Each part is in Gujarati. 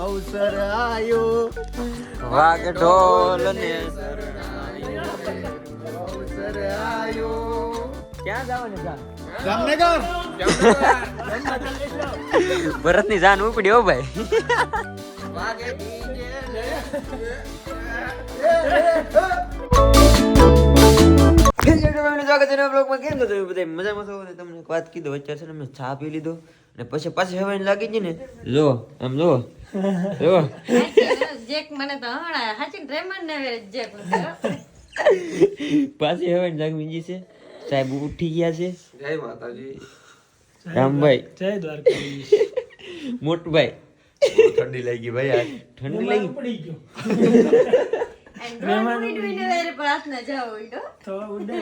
અવસર આયો વાગ ઢોલ ને અવસર આયો ક્યાં જવાનું જાન જામનગર ભરતની જાન ઉપડી હો ભાઈ વાગે ડીજે ને સ્વાગત છે બ્લોગમાં કેમ છો તમે બધા મજામાં છો તમને એક વાત કીધો અત્યારે છે ને મેં ચા પી લીધો અને પછી પાછી હવાની લાગી ગઈ ને જો આમ જો. જો. જેક મને તો હમણાં હાચી રેમન ને જેક પાછી હવે લાગી ગઈ છે. સાહેબ ઉઠી ગયા છે. જય માતાજી. રામભાઈ જય દ્વારકાધીશ. મોટભાઈ. ઠંડી લાગી ભાઈ આ ઠંડી લાગી? પડી ગયો. કઈ જાઓ ઈડો તો. ઉડે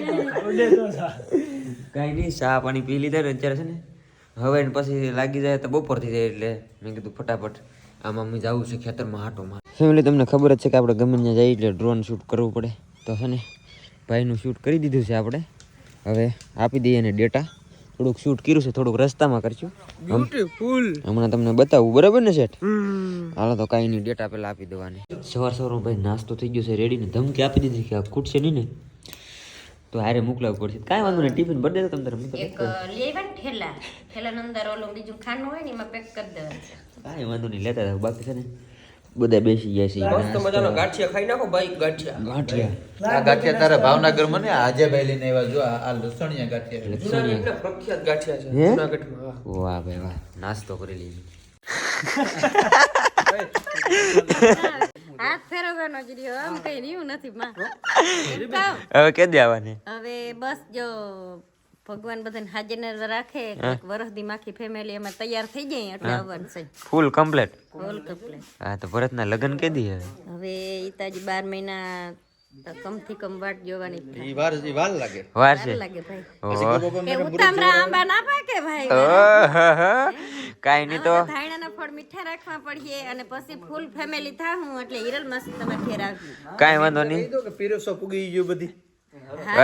ઉડે તો સા કાંઈ નહીં ચા પાણી પી લીધા ને અત્યારે છે ને. હવે ને પછી લાગી જાય તો બપોર થઈ જાય એટલે મેં કીધું ફટાફટ આમાં અમે જવું છે ખેતરમાં હાટોમાં. ફેમિલી તમને ખબર જ છે કે આપણે ગમે ત્યાં જઈએ એટલે ડ્રોન શૂટ કરવું પડે. તો છે ને ભાઈનું શૂટ કરી દીધું છે આપણે. હવે આપી દઈએ એને ડેટા થોડુંક શૂટ કર્યું છે થોડુંક રસ્તામાં કરશું. બ્યુટીફુલ હમણાં તમને બતાવું બરાબર ને શેઠ? હાલો તો કાંઈ નહીં ડેટા પહેલાં આપી દેવાની. સવાર સવારમાં ભાઈ નાસ્તો થઈ ગયો છે રેડી ને ધમકી આપી દીધી કે આ ખૂટશે નહીં ને? તો હારે મોકલાવવું પડશે. કાંઈ વાંધો નહીં ટિફિન ભરી દેતો તમે તમે એક લઈ ઠેલા. ઠેલા અંદર ઓલું બીજું ખાનું હોય ને એમાં પેક કરી દેવાનું કાંઈ વાંધો નહીં લેતા જાવ બાકી છે ને બધા બેસી જાય છે મસ્ત મજાનો ગાંઠિયા ખાઈ નાખો ભાઈ ગાંઠિયા. ગાંઠિયા. આ ગાંઠિયા તારા ભાવનગરમાં ને આજે ભાઈ લઈને આવ્યા જો આ લસણિયા ગાંઠિયા લસણિયા. પ્રખ્યાત ગાંઠિયા છે? જૂનાગઢમાં વાહ. ભાઈ વાહ. નાસ્તો કરી લીધો. હાથ ફેરવવાનો જ રહ્યો. આમ કઈ રહ્યું નથી માં. હવે કે દે હવે બસ જો ભગવાન બધાને હાજર રાખે. એક વરસદી માખી ફેમિલી અમે તૈયાર થઈ જાય એટલે આવવાનું છે. ફૂલ કમ્પ્લેટ હોલ કમ્પ્લેટ હા તો ભરતના લગ્ન કે દી હવે? હવે ઈ તાજી બાર મહિના કમથી કમ વાટ જોવાની ઈ વાર ઈ વાર લાગે. વાર છે? લાગે ભાઈ. કે ઉતામળા આંબા ના પાકે ભાઈ? ઓહો. નહીં તો. ધાયણાના મીઠા રાખવા પડીએ અને પછી ફૂલ ફેમિલી થાહું એટલે હિરલ મસ્ત તમે ઘેર આવજો કાઈ વાંધો નહીં. કીધું કે પીરસો પૂગી ગયું બધી.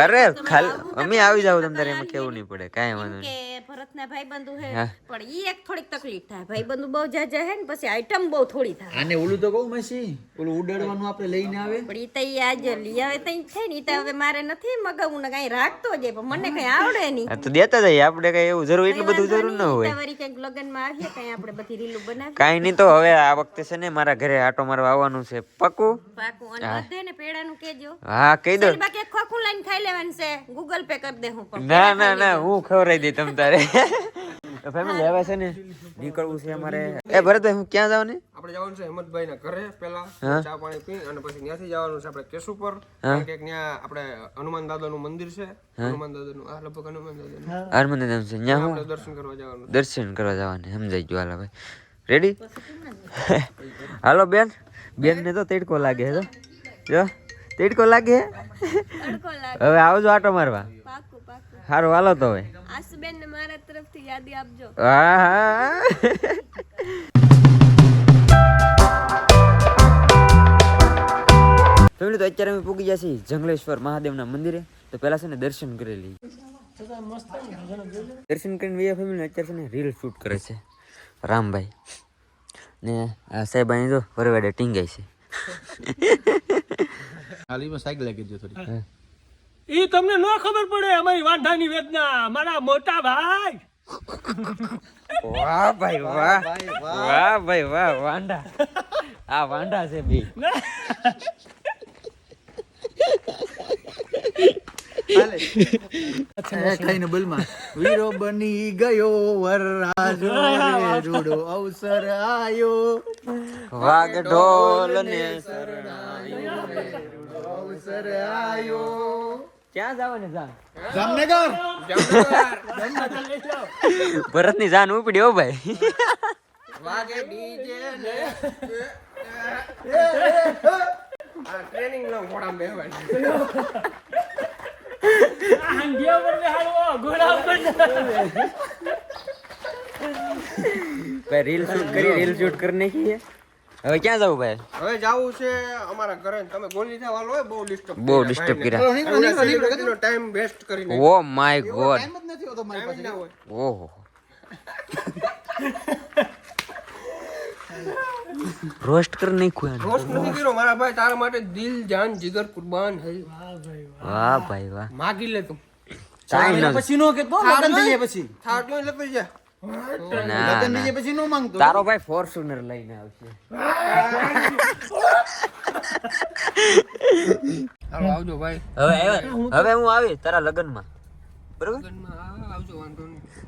અરે ખાલી અમે આવી જાવ તમ તારે એમાં કેવું નહીં પડે કાઈ વાંધો નહીં. ભરતના ભાઈબંધુ હે. પણ ઈ એક થોડીક તકલીફ થાય. ભાઈબંધુ બહુ જાજા હે ને પછી આઈટમ બહુ થોડી થાય. આને ઓલું તો કહું મસી ઓલું ઉડાડવાનું આપણે લઈને આવે. પણ ઈ તઈ ઈ આજે લઈ આવે તઈ છે ને ઈ તો હવે મારે નથી મગાવું ને કઈ રાખતો જ પણ મને કઈ આવડે નહીં. તો દેતા જઈએ આપણે કઈ એવું જરૂર એટલું બધું જરૂર ન હોય. વળી કંઈક લગ્નમાં આવીએ કઈ આપણે બધી રીલું બનાવી કઈ નહીં તો હવે આ વખતે છે ને મારા ઘરે આટો મારવા આવવાનું છે. પાકું? પાકું અને બધે ને પેડાનું કેજો હા કહી દો. બાકી ખોખું લઈને ખાઈ લેવાનું છે? ગૂગલ પે કરી દે હું ના ના ના હું ખવરાઈ દઈ તમ તારે. ફેમિલી લેવા છે ને નીકળવું છે અમારે. એ ભરતભાઈ હું ક્યાં જાવ ને? આપણે જવાનું છે હેમંતભાઈ ના ઘરે પેલા ચા પાણી પી અને પછી ત્યાંથી જવાનું છે આપણે કેશુપર. કારણ કે ત્યાં આપણે હનુમાન દાદા નું મંદિર છે. હનુમાન દાદાનું આ લગભગ હનુમાન દાદાનું. હરમંદિર ધામ છે. ત્યાં હું દર્શન કરવા જવાનું દર્શન કરવા જવાનું સમજાઈ ગયું. હાલા ભાઈ. રેડી હાલો બેન. બેન ને તો તેડકો લાગે છે જો. તેડકો લાગે હવે આવજો આટો મારવા. સારું હાલો તો હવે. આસુબેન ને મારા તરફથી યાદી આપજો. હા હા ફેમિલી તો અત્યારે અમે પૂગી ગયા છીએ જંગલેશ્વર મહાદેવના મંદિરે. તો પહેલા છે ને દર્શન કરી લઈએ. દર્શન કરીને બે ફેમિલી અત્યારે છે ને રીલ શૂટ કરે છે. રામભાઈ. ને આ સાહેબ અહીં જો વરવાડે ટીંગાય છે. હાલીમાં સાયકલ લાગી ગયો થોડી. ઈ તમને ન ખબર પડે અમારી વાંઢાની વેદના મારા મોટા ભાઈ. વાહ ભાઈ વાહ. વાહ ભાઈ વાહ વાંડા આ વાંડા છે બી. ખાઈને બલમાં વીરો બની ગયો વરરાજો રૂડો અવસર આયો. વાગ ઢોલ ને અવસર આયો. ક્યાં જવાની જાન જામનગર. ભરતની જાન ઉપડી હો ભાઈ. વાગે ડીજે ને. આ ટ્રેનિંગ લો ઘોડા બેહવાય હાંડિયા પર બેહાડવો ઘોડા ઉપર ભાઈ રીલ શૂટ કરી રીલ શૂટ કરી નાખી હવે ક્યાં જવું ભાઈ? હવે જવું છે અમારા ઘરે તમે ગોલી થવા લો બહુ ડિસ્ટર્બ બહુ ડિસ્ટર્બ કર્યા. ટાઈમ વેસ્ટ કરીને. Oh my God. ટાઈમ જ નથી હોતો મારી પાસે. ઓહો. રોસ્ટ કરી નાખ્યું રોસ્ટ નથી કર્યો મારા ભાઈ તારા માટે દિલ જાન જીગર કુરબાન હે. વાહ ભાઈ વાહ. ભાઈ વાહ માગી લે તું. ટાઈમ પછી નો કે તો લગન થઈ જાય પછી. થાટલો લપી જાય તારો ભાઈ ફોર્ચ્યુનર લઈને આવશે. આવજો ભાઈ. હવે હવે હું આવી તારા લગ્નમાં. બરોબર?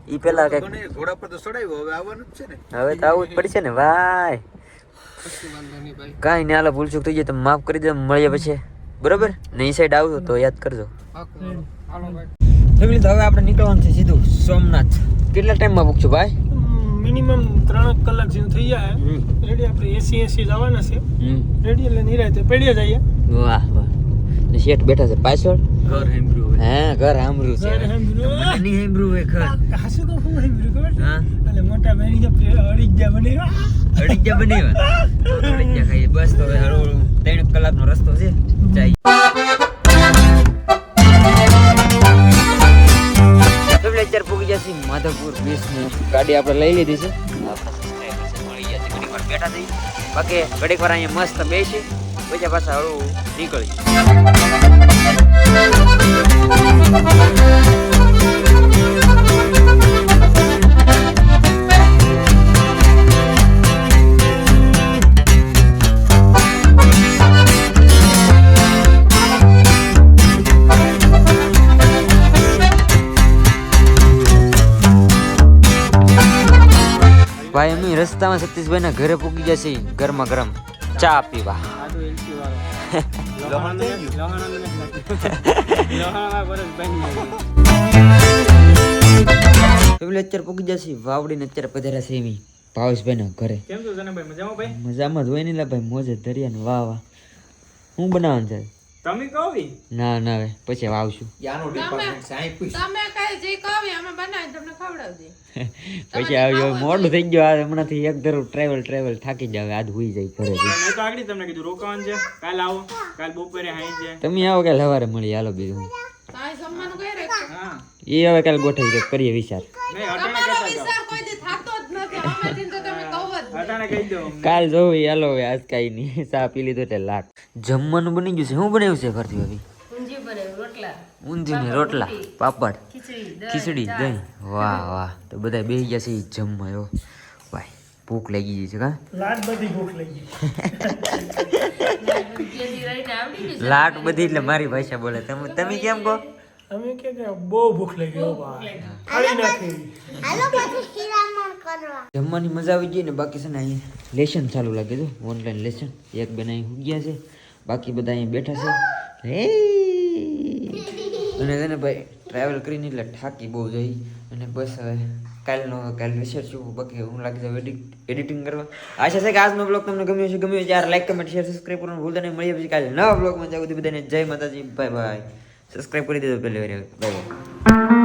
ઈ પેલા કંઈક ઘોડા પર તો ચડાવ્યો હવે આવવાનું જ છે ને. હવે તો આવું જ પડશે ને ભાઈ. કશું વાંધો નહીં ભાઈ. કાંઈ નહીં થઈ જાય તમે માફ કરી દે મળીએ પછી. બરોબર? ને ઈ સાઈડ આવજો તો યાદ કરજો. હાલો ભાઈ. ફેમિલી તો હવે આપણે નીકળવાનું છે સીધું સોમનાથ. કેટલા ટાઈમમાં પૂછું ભાઈ? મિનિમમ ત્રણ કલાક જેવું થઈ જાય. રેડી આપણે એસી એસી જવાના છે. રેડી એટલે નિરાતે પડીએ જઈએ. વાહ વાહ. ને શેઠ બેઠા છે પાછળ? ઘર હેમ્બ્રુ હા ઘર સાંભળ્યું છે. ઘર. મને નહીં સાંભળ્યું હોય ઘર? હાસુ તો હું સાંભળ્યું ખબર? હા. એટલે મોટા બેની જે પ્લે- અડીજા બનાવ્યા. અડીજા બનાવ્યા? તો તો અડીજા ખાઈએ. બસ તો હવે હળવું હળવું ત્રણ કલાકનો રસ્તો છે. જાય ગાડી આપણે લઈ લીધી છે. બેઠા થઈ બાકી ઘડીક વાર અહીંયા મસ્ત બેસી પછી પાછા હળવું નીકળી ભાઈ અમે રસ્તામાં સતીશભાઈ ના ઘરે પૂગી જશે ગરમા ગરમ. ચા પીવા. અત્યારે પૂગી જશે વાવડીને અત્યારે પધાર્યા છે એવી ભાવેશભાઈ ના ઘરે. કેમ છો જનાભાઈ મજામાં ભાઈ? મજામાં જ હોય ને ભાઈ મોજે દરિયા ને વાહ વાહ હું બનાવવાનું છે? તમે કહો ના ના હવે પછી વાવશું યાનો ડિપાર્ટમેન્ટ સાહેબ પૂછ. તમે કઈ જે કહો અમે બનાવી તમને ખવડાવજે પછી આવ્યો મોડું થઈ ગયો આ હમણાંથી એક ધરું ટ્રાવેલ ટ્રાવેલ થાકી જાવ આજ હુઈ જાય ઘરે મેં તો આગળ તમને કીધું રોકાવાનું છે. કાલ આવો કાલ બપોરે હાઈ છે તમે આવો કાલે સવારે મળી હાલો બીજું. કાંઈ જમવાનું કઈ રાખો હા. એ હવે કાલ ગોઠવી કે કરીએ વિચાર. નહીં અટાણે તમારો કહેતા જાઓ વિચાર કોઈ દી થાતો જ નથી અમેથી તો તમે કહો જ નહીં. અટાણે કહી દો અમને. કાલ જોવું હાલો હવે આજ કાંઈ નહીં. ચા પી લીધો એટલે લાખ જમવાનું બની ગયું છે. શું બનાવ્યું છે ઘરથી ભાભી ઊંધિયું રોટલા. ને રોટલા પાપડ. ખીચડી દહીં, વાહ વાહ. તો બધા બેસી ગયા છે જમવા એવો ભાઈ ભૂખ લાગી ગઈ છે કા? લાટ બધી ભૂખ લાગી. લાટ બધી એટલે મારી ભાષા બોલે. તમે તમે કેમ કહો? અમે કે બહુ ભૂખ લાગી ભાઈ. ખાલી નાખી. જમવાની મજા આવી ગઈ ને બાકી છે ને અહીંયા લેશન ચાલુ લાગે છે. ઓનલાઈન લેશન એક બેન અહીં ગયા છે. બાકી બધા અહીં બેઠા છે. હે! અને છે ને ભાઈ ટ્રાવેલ કરીને એટલે થાકી બહુ જઈ. અને બસ હવે કાલનો કાલ રિસર્ચ બાકી હું લાગી જાઉં એડિટિંગ કરવા. આશા છે કે આજનો બ્લોગ તમને ગમ્યો છે ગમ્યો ત્યારે લાઈક કમેન્ટ શેર સબસ્ક્રાઈબ કરવાનું ભૂલતા નહીં. મળીએ પછી કાલે નવા બ્લોગમાં જાવ બધાને જય માતાજી. બાય બાય સબસ્ક્રાઈબ કરી દેજો પહેલી વાર. Bye bye